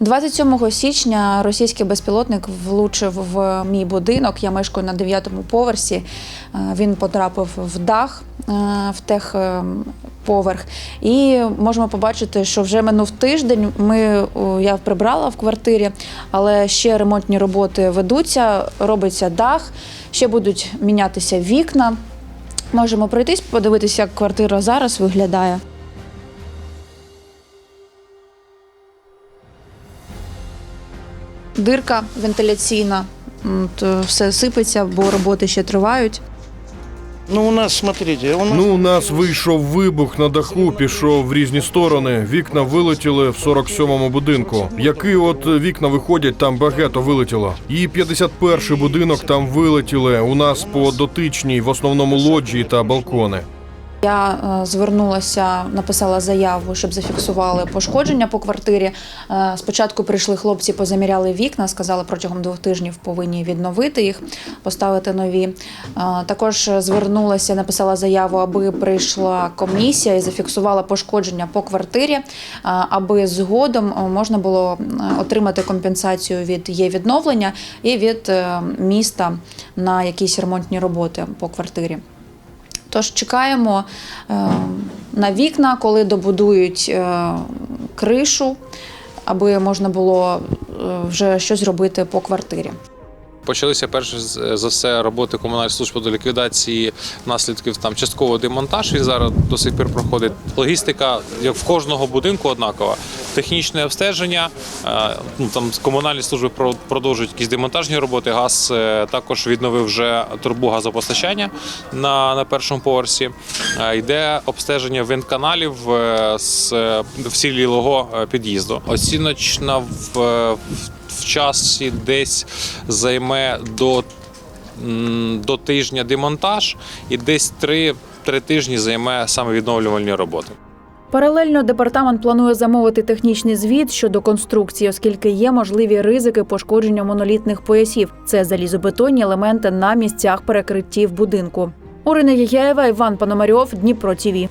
27 січня російський безпілотник влучив в мій будинок. Я мешкаю на 9-му поверсі. Е, Він потрапив в дах е, в тех е, поверх. І можемо побачити, що вже минув тиждень. Ми я прибрала в квартирі, але ще ремонтні роботи ведуться. Робиться дах, ще будуть мінятися вікна. Можемо пройтись, подивитися, як квартира зараз виглядає. Дирка вентиляційна. То все сипеться, бо роботи ще тривають. Ну, у нас, смотрите, у нас... Ну, у нас вийшов вибух на даху, пішов в різні сторони. Вікна вилетіли в 47-му будинку. Які от вікна виходять, там багато вилетіло. І 51-й будинок там вилетіли. У нас по дотичній, в основному лоджії та балкони. Я е, звернулася, написала заяву, щоб зафіксували пошкодження по квартирі. Е, спочатку прийшли хлопці, позаміряли вікна, сказали, протягом двох тижнів повинні відновити їх, поставити нові. Е, також звернулася, написала заяву, аби прийшла комісія і зафіксувала пошкодження по квартирі, аби згодом можна було отримати компенсацію від є відновлення і від міста на якісь ремонтні роботи по квартирі. Тож чекаємо е, на вікна, коли добудують е, кришу, аби можна було е, вже щось робити по квартирі. Почалися перш за все роботи комунальної служби до ліквідації наслідків там частково демонтаж. Він зараз до сих пір проходить. Логістика як в кожного будинку однакова. Технічне обстеження. е, Ну там комунальні служби про- продовжують якісь демонтажні роботи. Газ е, також відновив вже трубу газопостачання на, на першому поверсі. Е, Йде обстеження винтканалів е, з е, всілілого е, під'їзду. Оціночна е, в часі десь займе до, до тижня демонтаж, і десь три, три тижні займе саме відновлювальні роботи. Паралельно департамент планує замовити технічний звіт щодо конструкції, оскільки є можливі ризики пошкодження монолітних поясів. Це залізобетонні елементи на місцях перекриттів будинку. Орина Єгяєва, Іван Пономарьов, Дніпро ТІВІ.